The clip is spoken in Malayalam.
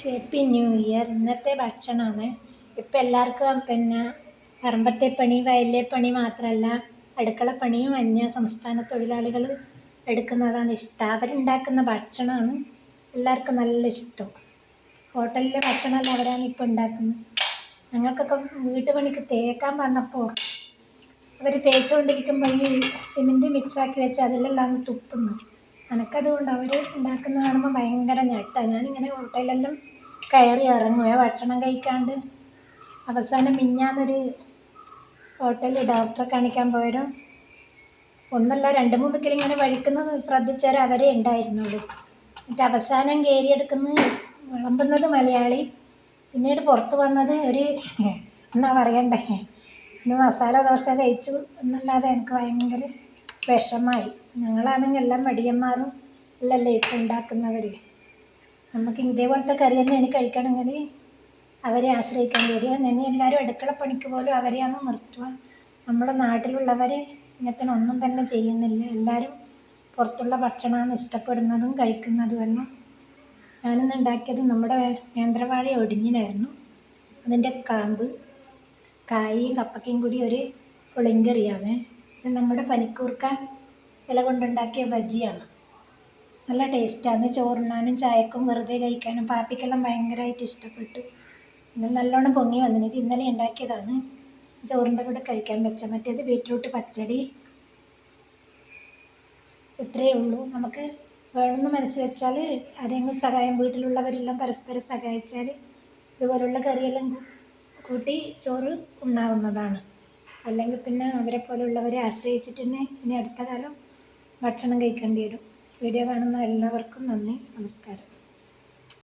ഹാപ്പി ന്യൂ ഇയർ ഇന്നത്തെ ഭക്ഷണമാണ്. ഇപ്പം എല്ലാവർക്കും പിന്നെ പറമ്പത്തെ പണി വയലിലെ പണി മാത്രമല്ല അടുക്കള പണിയും അന്യ സംസ്ഥാന തൊഴിലാളികൾ എടുക്കുന്നതാണ് ഇഷ്ടം. അവരുണ്ടാക്കുന്ന ഭക്ഷണമാണ് എല്ലാവർക്കും നല്ല ഇഷ്ടം. ഹോട്ടലിലെ ഭക്ഷണമല്ല അവരാണ് ഇപ്പം ഉണ്ടാക്കുന്നത്. ഞങ്ങൾക്കൊക്കെ വീട്ടുപണിക്ക് തേക്കാൻ വന്നപ്പോൾ അവർ തേച്ചുകൊണ്ടിരിക്കുമ്പോൾ ഈ സിമെന്റ് മിക്സാക്കി വെച്ച് അതിലെല്ലാം തുപ്പുന്നു. എനിക്കതുകൊണ്ട് അവർ ഉണ്ടാക്കുന്നത് കാണുമ്പോൾ ഭയങ്കര ഞെട്ടാണ് ഞാനിങ്ങനെ ഹോട്ടലിലെല്ലാം കയറി ഇറങ്ങുവേ ഭക്ഷണം കഴിക്കാണ്ട്. അവസാനം മിഞ്ഞാന്നൊരു ഹോട്ടലിൽ ഡോക്ടറെ കാണിക്കാൻ പോയരും ഒന്നല്ല രണ്ട് മൂന്ന് കിലോ ഇങ്ങനെ വഴിക്കുന്നത് ശ്രദ്ധിച്ചാൽ അവരെ ഉണ്ടായിരുന്നുള്ളൂ. എന്നിട്ട് അവസാനം കയറിയെടുക്കുന്നത് വിളമ്പുന്നത് മലയാളി. പിന്നീട് പുറത്ത് വന്നത് ഒരു എന്നാ പറയണ്ടേ? ഒരു മസാല ദോശ കഴിച്ചു എന്നല്ലാതെ എനിക്ക് ഭയങ്കര വിഷമായി. ഞങ്ങളാണെങ്കിൽ എല്ലാം മടിയന്മാരും അല്ലല്ലേ ഇപ്പം ഉണ്ടാക്കുന്നവർ നമുക്ക് ഇതേപോലത്തെ കറി തന്നെ എനിക്ക് കഴിക്കണമെങ്കിൽ അവരെ ആശ്രയിക്കേണ്ടി വരിക ഇനി എല്ലാവരും അടുക്കള പണിക്ക് പോലും അവരെയാണ് നിർത്തുക. നമ്മുടെ നാട്ടിലുള്ളവർ ഇങ്ങനത്തെ ഒന്നും തന്നെ ചെയ്യുന്നില്ല. എല്ലാവരും പുറത്തുള്ള ഭക്ഷണമാണ് ഇഷ്ടപ്പെടുന്നതും കഴിക്കുന്നതും എല്ലാം. ഞാനിന്ന് ഉണ്ടാക്കിയത് നമ്മുടെ നേന്ത്രവാഴ ഒടിഞ്ഞിനായിരുന്നു അതിന്റെ കാമ്പ് കായയും കപ്പക്കയും കൂടി ഒരു പുളിങ്കറിയാണ്. ഇത് നമ്മുടെ പനിക്കൂർക്ക ഇല കൊണ്ടുണ്ടാക്കിയ ബജിയാണ്. നല്ല ടേസ്റ്റാണ്. ചോറുണ്ണാനും ചായക്കും വെറുതെ കഴിക്കാനും പാപ്പിക്കെല്ലാം ഭയങ്കരമായിട്ട് ഇഷ്ടപ്പെട്ടു. ഇന്ന് നല്ലോണം പൊങ്ങി വന്നിന് ഇത് ഇന്നലെ ഉണ്ടാക്കിയതാണ്. ചോറിന്റെ കൂടെ കഴിക്കാൻ വെച്ച മറ്റേത് ബീറ്റ്റൂട്ട് പച്ചടി. ഇത്രയേ ഉള്ളൂ. നമുക്ക് വേണമെന്ന് മനസ്സ് വെച്ചാൽ ആരെങ്കിലും സഹായം വീട്ടിലുള്ളവരെല്ലാം പരസ്പരം സഹായിച്ചാൽ ഇതുപോലുള്ള കറിയെല്ലാം കൂട്ടി ചോറ് ഉണ്ണാവുന്നതാണ്. അല്ലെങ്കിൽ പിന്നെ അവരെ പോലുള്ളവരെ ആശ്രയിച്ചിട്ട് തന്നെ ഇനി അടുത്ത കാലം ഭക്ഷണം കഴിക്കേണ്ടി വരും. വീഡിയോ കാണുന്ന എല്ലാവർക്കും നന്ദി. നമസ്കാരം.